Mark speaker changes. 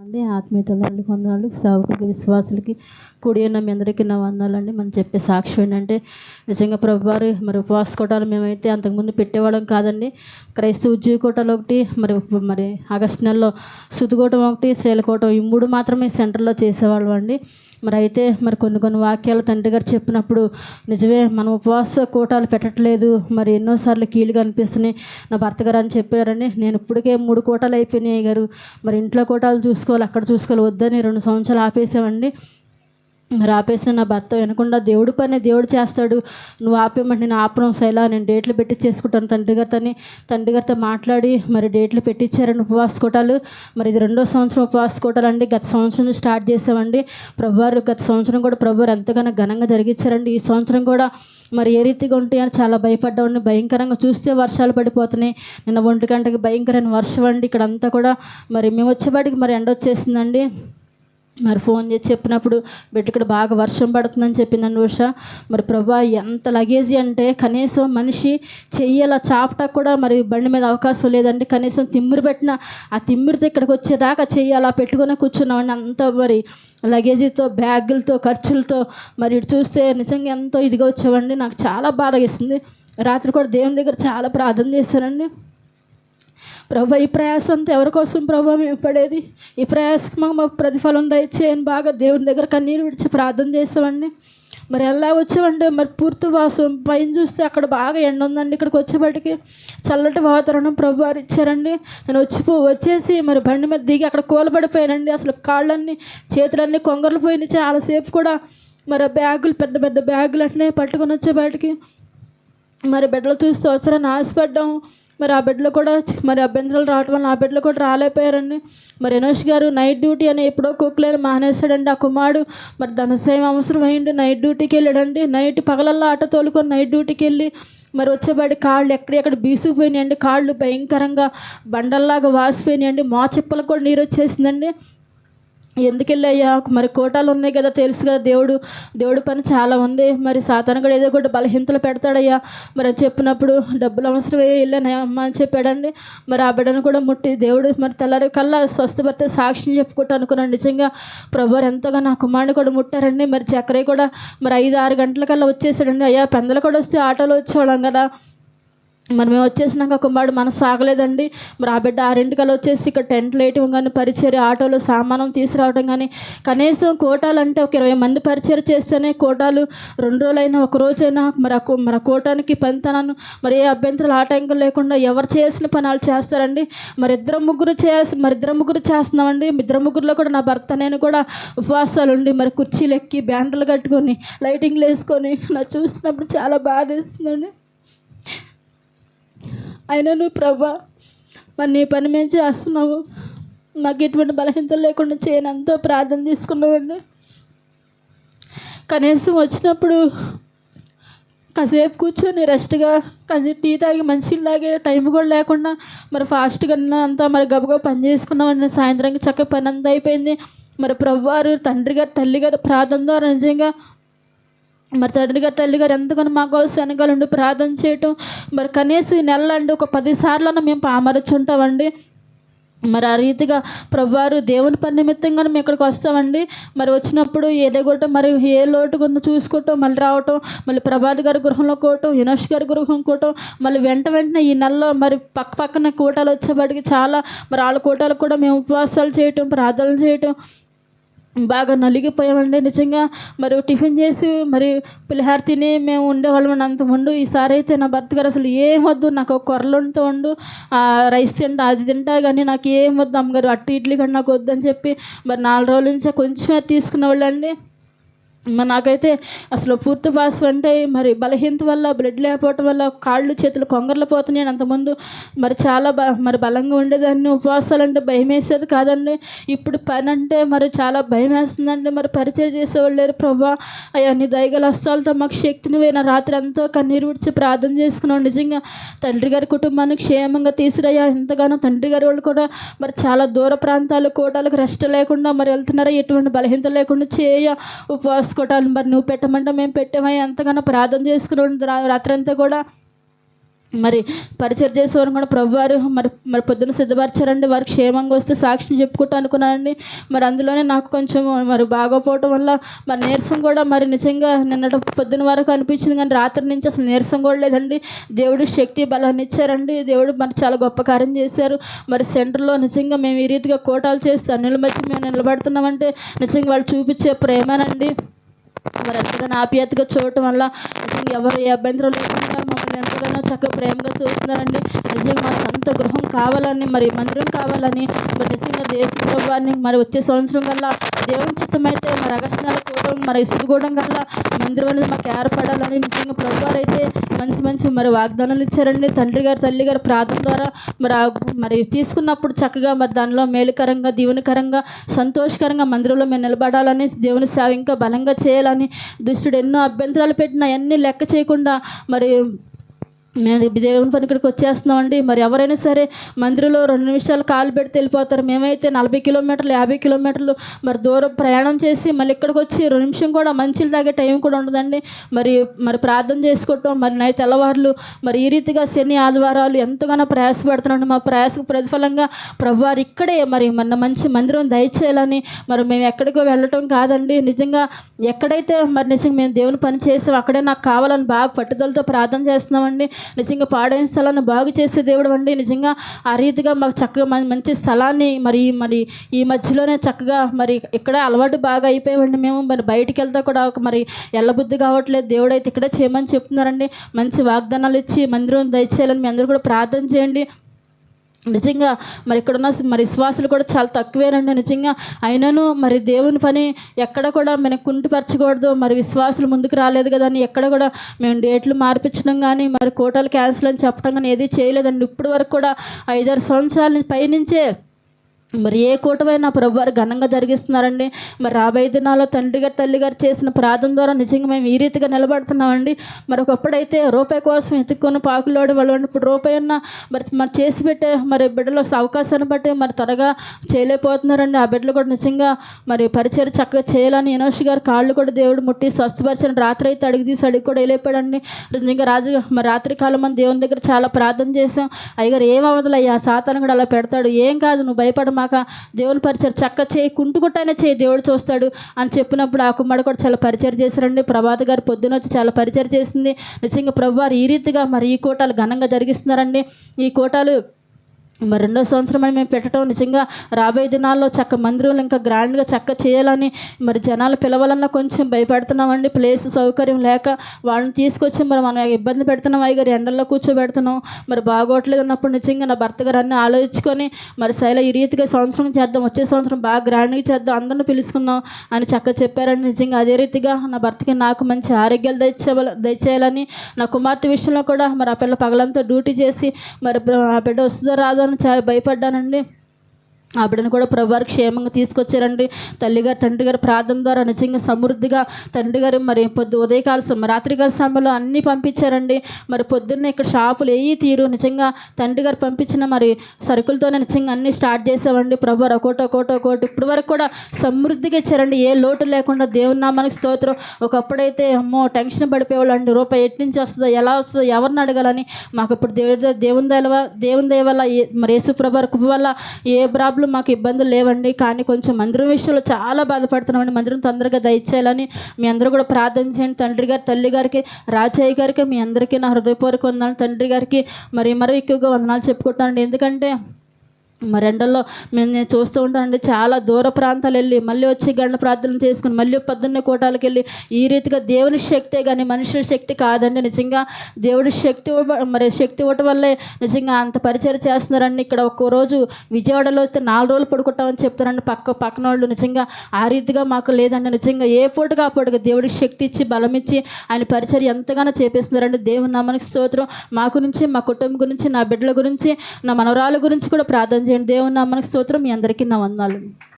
Speaker 1: అండి ఆత్మీయ తల్లి వందనాలు సేవకులకి విశ్వాసులకి కూడి ఉన్న మీ అందరికీ నా వందాలండి. మనం చెప్పే సాక్ష్యం ఏంటంటే నిజంగా ప్రభువారు మరి ఉపవాస కోటాలు మేమైతే అంతకుముందు పెట్టేవాళ్ళం కాదండి. క్రైస్తవ ఉద్యోగ కోటలు ఒకటి మరి మరి ఆగస్టు నెలలో సుదుకోవటం ఒకటి శ్రీలకోవటం ఈ మూడు మాత్రమే సెంటర్లో చేసేవాళ్ళం అండి. మరి అయితే మరి కొన్ని కొన్ని వాక్యాలు తండ్రి గారు చెప్పినప్పుడు నిజమే మనం ఉపవాస కోటాలు పెట్టట్లేదు మరి ఎన్నోసార్లు కీలుగా కనిపిస్తున్నాయి నా భర్త గారు అని చెప్పారని నేను ఇప్పటికే మూడు కోటాలు అయిపోయినాయి గారు మరి ఇంట్లో కోటాలు చూసుకోవాలి అక్కడ చూసుకోవాలి వద్దని రెండు సంవత్సరాలు ఆపేసామండి. మరి ఆపేసిన నా భర్త వినకుండా దేవుడు పని దేవుడు చేస్తాడు. నువ్వు ఆపేయమంటే నేను ఆపడం శైలా నేను డేట్లు పెట్టి చేసుకుంటాను. తండ్రి గారితోని తండ్రి గారితో మాట్లాడి మరి డేట్లు పెట్టించారండి ఉపవాస కోటాలు. మరి ఇది రెండో సంవత్సరం ఉపవాస కోటాలు అండి. గత సంవత్సరం స్టార్ట్ చేసామండి. ప్రభువారు గత సంవత్సరం కూడా ప్రభువారు ఎంతగానో ఘనంగా జరిగించారండి ఈ సంవత్సరం కూడా మరి ఏ రీతిగా ఉంటాయని చాలా భయపడ్డామండి. భయంకరంగా చూస్తే వర్షాలు పడిపోతున్నాయి. నిన్న ఒంటి గంటకి భయంకరమైన వర్షం అండి. ఇక్కడ అంతా కూడా మరి మేము వచ్చేవాడికి మరి ఎండ వచ్చేసిందండి. మరి ఫోన్ చేసి చెప్పినప్పుడు బిడ్డ ఇక్కడ బాగా వర్షం పడుతుందని చెప్పిందండి ఉష మరి ప్రభా ఎంత లగేజీ అంటే కనీసం మనిషి చెయ్యాల చాపట కూడా మరి బండి మీద అవకాశం లేదండి. కనీసం తిమ్మిరి పెట్టిన ఆ తిమ్మిరితో ఇక్కడికి వచ్చేదాకా చెయ్యాలా? పెట్టుకుని కూర్చున్నామండి అంత మరి. లగేజీతో బ్యాగులతో ఖర్చులతో మరి ఇటు చూస్తే నిజంగా ఎంతో ఇదిగా వచ్చామండి. నాకు చాలా బాధ రాత్రి కూడా దేవుని దగ్గర చాలా ప్రార్థన చేశానండి. ప్రభు ఈ ప్రయాసం అంతా ఎవరి కోసం ప్రభు? మేము పడేది ఈ ప్రయాసం మాకు ప్రతిఫలం దయచేయని బాగా దేవుని దగ్గర కన్నీరు విడిచి ప్రార్థన చేసామండి మరి ఎలా వచ్చామంటే మరి పూర్తి వాసం పైన చూస్తే అక్కడ బాగా ఎండ ఉందండి. ఇక్కడికి వచ్చేపటికి చల్లటి వాతావరణం ప్రభు వారు ఇచ్చారండి. నేను వచ్చిపో వచ్చేసి మరి బండి మీద దిగి అక్కడ కూలబడిపోయానండి. అసలు కాళ్ళన్నీ చేతులన్నీ కొంగర్లు పోయినాయి. చాలాసేపు కూడా మరి బ్యాగులు పెద్ద పెద్ద బ్యాగులు అంటే పట్టుకొని వచ్చే బయటికి మరి బిడ్డలు చూస్తే వచ్చారని ఆశపడ్డాం మరి ఆ బిడ్డలు కూడా చి- మరి అభ్యంతరాలు రావటం వల్ల ఆ బిడ్డలు కూడా రాలేకపోయారండి. మరి ఎనోష్ గారు నైట్ డ్యూటీ అని ఎప్పుడో కుక్కలేని మానేశాడండి ఆ కుమారుడు. మరి దాని అవసరం అయ్యింది నైట్ డ్యూటీకి వెళ్ళాడండి. నైట్ పగలల్లా ఆటో తోలుకొని నైట్ డ్యూటీకి వెళ్ళి మరి వచ్చేవాడి కాళ్ళు ఎక్కడెక్కడ బీసుకుపోయినాయండి. కాళ్ళు భయంకరంగా బండల్లాగా వాసిపోయినాయండి. మా చెప్పులకు కూడా నీరు వచ్చేసిందండి ఎందుకెళ్ళయ్యా? మరి కోటాలు ఉన్నాయి కదా తెలుసు కదా దేవుడు. దేవుడు పని చాలా ఉంది. మరి సాతాను కూడా ఏదో ఒకటి బలహీనతలు పెడతాడయ్యా. మరి అని చెప్పినప్పుడు డబ్బులు అవసరం వెళ్ళాను అమ్మ అని చెప్పాడండి. మరి ఆ బిడ్డను కూడా ముట్టి దేవుడు మరి తెల్లారి కల్లా స్వస్థపడితే సాక్ష్యం చెప్పుకుంటా అనుకున్నాను నిజంగా ప్రభువారు ఎంతగా నా కుమారుని కూడా ముట్టారండి. మరి చక్కరే కూడా మరి ఐదు ఆరు గంటలకల్లా వచ్చేసాడండి. అయ్యా పెందలు కూడా వస్తే ఆటోలో వచ్చేవాళ్ళం కదా. మరి మేము వచ్చేసినాక కుమారుడు మనసు సాగలేదండి మరి ఆ బిడ్డ ఆరింటికల్లా వచ్చేసి ఇక్కడ టెంట్ లేయటం కానీ పరిచర్ ఆటోలో సామానం తీసుకురావడం కానీ కనీసం కోటాలు అంటే ఒక ఇరవై మంది పరిచయం చేస్తేనే కోటాలు రెండు రోజులైనా ఒక రోజైనా మరి ఆ మరి ఆ కోటానికి పనితనాన్ని మరి ఏ అభ్యంతరాలు ఆటంకం లేకుండా ఎవరు చేసిన పనాలు చేస్తారండి? మరి ఇద్దరు ముగ్గురు చేసి మరి ఇద్దరు ముగ్గురు చేస్తున్నామండి. ఇద్దరు ముగ్గురులో కూడా నా భర్త నేను కూడా ఉపవాసాలు ఉండి మరి కుర్చీలు ఎక్కి బ్యాండ్లు కట్టుకొని లైటింగ్లు వేసుకొని నా చూసినప్పుడు చాలా బాధ వేస్తుందండి అయినా నువ్వు ప్రభా మరి నీ పని మేము చేస్తున్నావు మాకు ఎటువంటి బలహీనతలు లేకుండా చేయనంతో ప్రార్థన చేసుకున్నామండి కనీసం వచ్చినప్పుడు కాసేపు కూర్చొని రెస్ట్గా కాసేపు టీ తాగి మంచిగా తాగే టైం కూడా లేకుండా మరి ఫాస్ట్గా అంతా మరి గబగబా పని చేసుకున్నామండి సాయంత్రానికి చక్కగా పని అంతా అయిపోయింది. మరి ప్రవ్వారు తండ్రి గారు తల్లి గారు ప్రార్థన ద్వారా నిజంగా మరి తండ్రి గారు తల్లి గారు ఎంతగానో మా కోసం వెనకాల ఉండి ప్రార్థన చేయటం? మరి కనీసం ఈ నెల అండి ఒక పదిసార్లను మేము పామరచుంటామండి. మరి ఆ రీతిగా ప్రభువారు దేవుని పని నిమిత్తంగా మేము ఇక్కడికి వస్తామండి. మరి వచ్చినప్పుడు ఏదో కూడా మరి ఏ లోటు ఉందో చూసుకోవటం మళ్ళీ రావటం మళ్ళీ ప్రభాత్ గారి గృహంలో కోవటం యునోష్ గారి గృహం కోవటం మళ్ళీ వెంట వెంటనే ఈ నెలలో మరి పక్క పక్కన కోటాలు వచ్చేవాడికి చాలా మరి వాళ్ళ కోటాలకు కూడా మేము ఉపవాసాలు చేయటం ప్రార్థనలు చేయటం బాగా నలిగిపోయామండి నిజంగా. మరి టిఫిన్ చేసి మరి పులిహార తిని మేము ఉండేవాళ్ళం అంత ఉండు ఈసారి అయితే నా భర్త గారు అసలు ఏం వద్దు నాకు ఒక కొరలుంటూ ఉండు. ఆ రైస్ తింటా అది తింటా కానీ నాకు ఏం వద్దు అమ్మగారు. అట్టు ఇడ్లీ కానీ నాకు వద్దని చెప్పి మరి నాలుగు రోజుల నుంచే కొంచెమే తీసుకునేవాళ్ళండి. మరి నాకైతే అసలు పూర్తి భాష అంటే మరి బలహీనత వల్ల బ్లడ్ లేకపోవటం వల్ల కాళ్ళు చేతులు కొంగర్లు పోతున్నాయి అంతకుముందు. మరి చాలా బ మరి బలంగా ఉండేదాన్ని ఉపవాసాలు అంటే భయం వేసేది కాదండి. ఇప్పుడు పని అంటే మరి చాలా భయం వేస్తుందండి మరి పరిచయం చేసేవాళ్ళు లేరు ప్రభా అవన్నీ దయగల హస్తాలతో మాకు శక్తిని పోయిన రాత్రి ఎంతో కన్నీరు విడిచి ప్రార్థన చేసుకున్నాం నిజంగా తండ్రి గారి కుటుంబాన్ని క్షేమంగా తీసురయ్యా ఎంతగానో తండ్రి గారి వాళ్ళు కూడా మరి చాలా దూర ప్రాంతాలు కోటాలకు రెస్ట్ లేకుండా మరి వెళ్తున్నారా? ఎటువంటి బలహీనత లేకుండా చేయ. ఉపవాసం కోటాలు మరి నువ్వు పెట్టమంటే మేము పెట్టామయ్యా ఎంతగానో ప్రార్థన చేసుకుని రాత్రి అంతా కూడా. మరి పరిచయం చేసేవారు కూడా ప్రభువారు. మరి మరి పొద్దున సిద్ధపరిచారండి. వారు క్షేమంగా వస్తే సాక్ష్యం చెప్పుకుంటూ అనుకున్నానండి మరి అందులోనే నాకు కొంచెం మరి బాగోపోవటం వల్ల మరి నీరసం కూడా మరి నిజంగా నిన్నటి పొద్దున వరకు అనిపించింది కానీ రాత్రి నుంచి అసలు నీరసం కూడా లేదండి. దేవుడు శక్తి బలాన్ని ఇచ్చారండి. దేవుడు మరి చాలా గొప్ప కార్యం చేశారు. మరి సెంటర్లో నిజంగా మేము ఈ రీతిగా కోటాలు చేస్తూ అన్నిల మధ్య మేము నిలబడుతున్నామంటే నిజంగా వాళ్ళు చూపించే ప్రేమనండి. మరి ఎంతగానో ఆప్యాయతగా చూడటం వల్ల నిజంగా ఎవరు ఏ అభ్యంతరం లేకుండా మమ్మల్ని ఎంతగానో చక్కగా ప్రేమగా చూస్తున్నారండి. నిజంగా మా సొంత గృహం కావాలని మరి మందిరం కావాలని మరి నిజంగా దేశ మరి వచ్చే సంవత్సరం కల్లా దేవుని చిత్తమైతే మరి అగస్త్యాల కూడడం మరి ఇసుగుకోవడం కల్లా మందిరం అనేది మాకు ఏర్పడాలని నిజంగా ప్రభువారు అయితే మంచి మంచి మరి వాగ్దానాలు ఇచ్చారండి. తండ్రి గారు తల్లి గారు ప్రార్థన ద్వారా మరి మరి తీసుకున్నప్పుడు చక్కగా మరి దానిలో మేలుకరంగా దీవెనకరంగా సంతోషకరంగా మందిరంలో మేము నిలబడాలని దేవుని సేవ ఇంకా బలంగా చేయాలని దుష్టుడు ఎన్నో అభ్యంతరాలు పెట్టినా అన్నీ లెక్క చేయకుండా మరి మేము దేవుని పని ఇక్కడికి వచ్చేస్తున్నామండి. మరి ఎవరైనా సరే మందిరంలో రెండు నిమిషాలు కాలు పెడితే వెళ్ళిపోతారు. మేమైతే నలభై కిలోమీటర్లు యాభై కిలోమీటర్లు మరి దూరం ప్రయాణం చేసి మళ్ళీ ఇక్కడికి వచ్చి రెండు నిమిషం కూడా మంచిలు తాగే టైం కూడా ఉండదండి. మరి మరి ప్రార్థన చేసుకోవటం మరి నైట్ తెల్లవారులు మరి ఈ రీతిగా శని ఆదివారాలు ఎంతగానో ప్రయాసపడుతున్నాడు మా ప్రయాసకు ప్రతిఫలంగా ప్రభువారు ఇక్కడే మరి మన మంచి మందిరం దయచేయాలని మరి మేము ఎక్కడికో వెళ్ళటం కాదండి. నిజంగా ఎక్కడైతే మరి నిజంగా మేము దేవుని పని చేసాం అక్కడే నాకు కావాలని బాగా పట్టుదలతో ప్రార్థన చేస్తున్నామండి. నిజంగా పాడైన స్థలాన్ని బాగు చేసే దేవుడు అండి. నిజంగా ఆ రీతిగా మాకు చక్కగా మంచి స్థలాన్ని మరి మరి ఈ మధ్యలోనే చక్కగా మరి ఇక్కడ అలవాటు బాగా అయిపోయామండి మేము. మరి బయటికి వెళ్తే కూడా ఒక మరి ఎల్లబుద్ధి కావట్లేదు. దేవుడు అయితే ఇక్కడే చేయమని చెప్తున్నారండి. మంచి వాగ్దానాలు ఇచ్చి మందిరం దయచేయాలని మీ అందరూ కూడా ప్రార్థన చేయండి. నిజంగా మరి ఇక్కడున్న మరి విశ్వాసులు కూడా చాలా తక్కువేనండి. నిజంగా అయినను మరి దేవుని పని ఎక్కడ కూడా మనం కుంటుపరచకూడదు. మరి విశ్వాసులు ముందుకు రాలేదు కదా అని ఎక్కడ కూడా మేము డేట్లు మార్పించడం కానీ మరి కోటలు క్యాన్సిల్ అని చెప్పడం కానీ ఏది చేయలేదండి. ఇప్పటి వరకు కూడా ఐదారు సంవత్సరాల పైనుంచే మరి ఏ కూటమైనా ప్రభువారు ఘనంగా జరిగిస్తున్నారండి. మరి రాబోయే దినాల్లో తండ్రి గారు తల్లి గారు చేసిన ప్రార్థన ద్వారా నిజంగా మేము ఈ రీతిగా నిలబడుతున్నామండి. మరి ఒకప్పుడైతే రూపాయి కోసం ఎత్తుక్కొని పాకులోడి వాళ్ళు ఇప్పుడు రూపాయి అన్న మరి మరి చేసి పెట్టే మరి బిడ్డలకు అవకాశాన్ని బట్టి మరి త్వరగా చేయలేకపోతున్నారండి. ఆ బిడ్డలు కూడా నిజంగా మరి పరిచయం చక్కగా చేయాలని యనోష్ గారు కాళ్ళు కూడా దేవుడు ముట్టి స్వస్థపరిచిన రాత్రి అయితే అడిగి తీసి అడిగి కూడా వెళ్ళిపోయాడండి నిజంగా రాజు మరి రాత్రి కాలం మన దేవుని దగ్గర చాలా ప్రార్థన చేసాం అయ్యగారు ఏం అవ్వదులే సాతాను కూడా అలా పెడతాడు. ఏం కాదు నువ్వు మాక దేవుని పరిచయం చక్క చేయి కుంటుగుట్టైనా చేయి దేవుడు చూస్తాడు అని చెప్పినప్పుడు ఆ కుమ్మడి కూడా చాలా పరిచయం చేశారండి. ప్రభాత గారు పొద్దున వచ్చి చాలా పరిచయం చేసింది. నిజంగా ప్రభు వారు ఈ రీతిగా మరి ఈ కోటాలు ఘనంగా జరిగిస్తున్నారండి. ఈ కోటాలు మరి రెండో సంవత్సరం అని మేము పెట్టడం నిజంగా రాబోయే దినాల్లో చక్క మందిరంలో ఇంకా గ్రాండ్గా చక్క చేయాలని మరి జనాలు పిలవాలన్నా కొంచెం భయపడుతున్నామండి. ప్లేస్ సౌకర్యం లేక వాళ్ళని తీసుకొచ్చి మరి మనం ఇబ్బంది పెడుతున్నాం. అయ్యగారు ఎండల్లో కూర్చోబెడుతున్నాం. మరి బాగోట్లేదు అన్నప్పుడు నిజంగా నా భర్త గారు అన్నీ ఆలోచించుకొని మరి శైల ఈ రీతిగా సంవత్సరం చేద్దాం వచ్చే సంవత్సరం బాగా గ్రాండ్గా చేద్దాం అందరిని పిలుచుకుందాం అని చక్క చెప్పారండి నిజంగా అదే రీతిగా నా భర్తకి నాకు మంచి ఆరోగ్యాలు దయచే దయచేయాలని నా కుమార్తె విషయంలో కూడా మరి ఆ పిల్ల పగలంతా డ్యూటీ చేసి మరి ఆ బిడ్డ వస్తుందో రాదో అని చాలా భయపడ్డానండి. ఆ బిడ్డను కూడా ప్రభువారు క్షేమంగా తీసుకొచ్చారండి. తల్లిగారు తండ్రి గారు ప్రార్థన ద్వారా నిజంగా సమృద్ధిగా తండ్రి గారు మరి పొద్దు ఉదయకాల సమ రాత్రికాల సమయంలో అన్నీ పంపించారండి. మరి పొద్దున్నే ఇక్కడ షాపులు ఏ తీరు నిజంగా తండ్రి గారు పంపించిన మరి సరుకులతోనే నిజంగా అన్నీ స్టార్ట్ చేసామండి ప్రభువారు ఒకటో ఒకటో ఒకటి ఇప్పటి వరకు కూడా సమృద్ధిగా ఇచ్చారండి. ఏ లోటు లేకుండా దేవుని నామానికి స్తోత్రం. ఒకప్పుడైతే అమ్మో టెన్షన్ పడిపోయేవాళ్ళు అండి రూపాయి ఎటు నుంచి వస్తుందో ఎలా వస్తుందో ఎవరిని అడగాలని మాకు ఇప్పుడు దేవుడి దేవుని దయ దేవుని దయ వల్ల ఏ- మరి యేసు ప్రభు వల్ల ఏ ప్రాబ్లం మాకు ఇబ్బందులు లేవండి. కానీ కొంచెం మందిరం విషయంలో చాలా బాధపడుతున్నామండి. మందిరం తొందరగా దయచేయాలని మీ అందరూ కూడా ప్రార్థన చేయండి. తండ్రి గారు తల్లి గారికి రాజయ్య గారికి మీ అందరికీ నా హృదయపూర్వక వందనాలు. తండ్రి గారికి మరి మరీ ఎక్కువగా వందనాలు చెప్పుకుంటానండి ఎందుకంటే మరి ఎండల్లో మేము నేను చూస్తూ ఉంటానండి చాలా దూర ప్రాంతాలు వెళ్ళి మళ్ళీ వచ్చి గండ ప్రార్థన చేసుకుని మళ్ళీ పొద్దున్నే కోటాలకు వెళ్ళి ఈ రీతిగా దేవుని శక్తే కానీ మనుషుల శక్తి కాదండి. నిజంగా దేవుడి శక్తి మరి శక్తి ఇవ్వటం వల్లే నిజంగా అంత పరిచయం చేస్తున్నారండి. ఇక్కడ ఒక్కో రోజు విజయవాడలో వస్తే నాలుగు రోజులు పడుకుంటామని చెప్తారండి పక్క పక్కన వాళ్ళు నిజంగా ఆ రీతిగా మాకు లేదండి. నిజంగా ఏ పూటగా ఆ పూటగా దేవుడికి శక్తి ఇచ్చి బలం ఇచ్చి ఆయన పరిచయం ఎంతగానో చేపిస్తున్నారండి. దేవుని నామానికి స్తోత్రం. మా గురించి మా కుటుంబం గురించి నా బిడ్డల గురించి నా మనవరాల గురించి కూడా ప్రార్థన చేయండి దేవుని మనకు స్తోత్రం మీ అందరికీ నా వందాలు